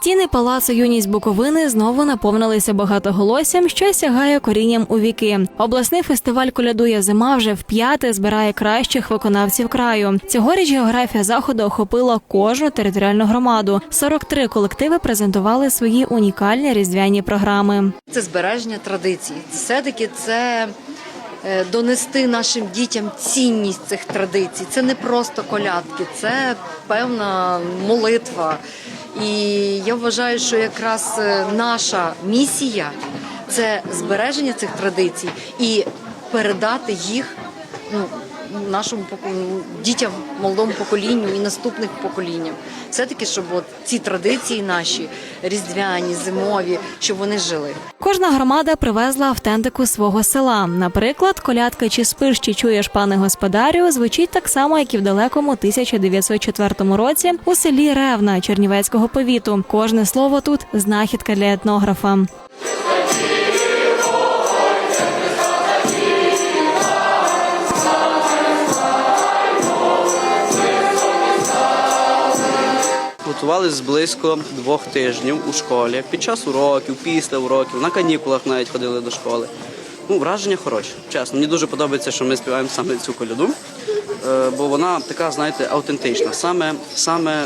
Стіни палацу юність Буковини знову наповнилися багатоголоссям, що сягає корінням у віки. Обласний фестиваль колядує зима вже вп'яте збирає кращих виконавців краю. Цьогоріч географія заходу охопила кожну територіальну громаду. 43 колективи презентували свої унікальні різдвяні програми. Це збереження традицій. Все-таки це е, донести нашим дітям цінність цих традицій. Це не просто колядки, це певна молитва. І я вважаю, що якраз е, наша місія це збереження цих традицій і передати їх ну, нашому поко- дітям, молодому поколінню і наступним поколінням. Все-таки, щоб от ці традиції наші різдвяні, зимові, щоб вони жили. Кожна громада привезла автентику свого села. Наприклад, колядка чи спиш, чи чуєш, пане господарю, звучить так само, як і в далекому 1904 році у селі Ревна Чернівецького повіту. Кожне слово тут знахідка для етнографа. Готувались близько двох тижнів у школі під час уроків, після уроків, на канікулах навіть ходили до школи. Ну, враження хороші. Чесно, мені дуже подобається, що ми співаємо саме цю коляду, бо вона така, знаєте, автентична, саме, саме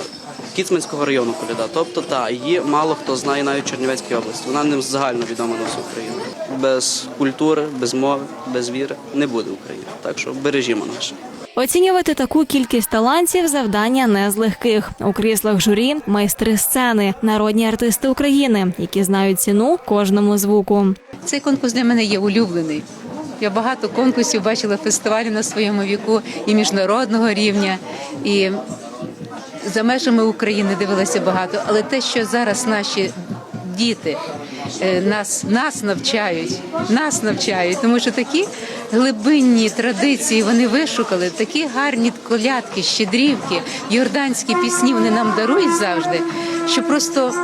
Кіцманського району коляда. Тобто, та її мало хто знає навіть Чернівецькій області. Вона не загально відома на всю Україну. Без культури, без мови, без віри не буде України. Так що бережімо наше. Оцінювати таку кількість талантів завдання не з легких. У кріслах журі майстри сцени, народні артисти України, які знають ціну кожному звуку. Цей конкурс для мене є улюблений. Я багато конкурсів бачила фестивалів на своєму віку і міжнародного рівня, і за межами України дивилася багато. Але те, що зараз наші діти е, нас, нас навчають, нас навчають, тому що такі глибинні традиції вони вишукали, такі гарні колядки, щедрівки, йорданські пісні вони нам дарують завжди, що просто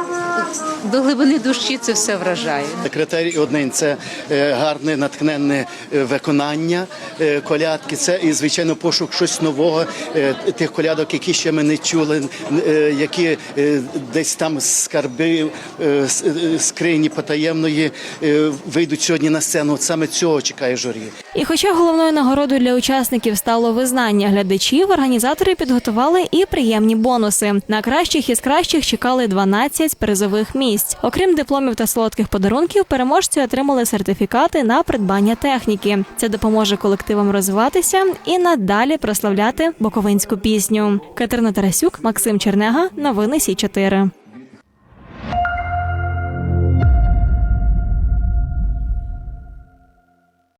до глибини душі це все вражає. Критерій один це е, гарне натхненне е, виконання е, колядки. Це і звичайно пошук щось нового, тих колядок, які ще ми не чули, які десь там скарби з- скрині потаємної вийдуть сьогодні на сцену. От саме цього чекає журі. І хоча головною нагородою для учасників стало визнання глядачів, організатори підготували і приємні бонуси. На кращих із кращих чекали 12 призових місць. Окрім дипломів та солодких подарунків, переможці отримали сертифікати на придбання техніки. Це допоможе колективам розвиватися і надалі прославляти боковинську пісню. Катерина Тарасюк, Максим Чернега, новини Сі 4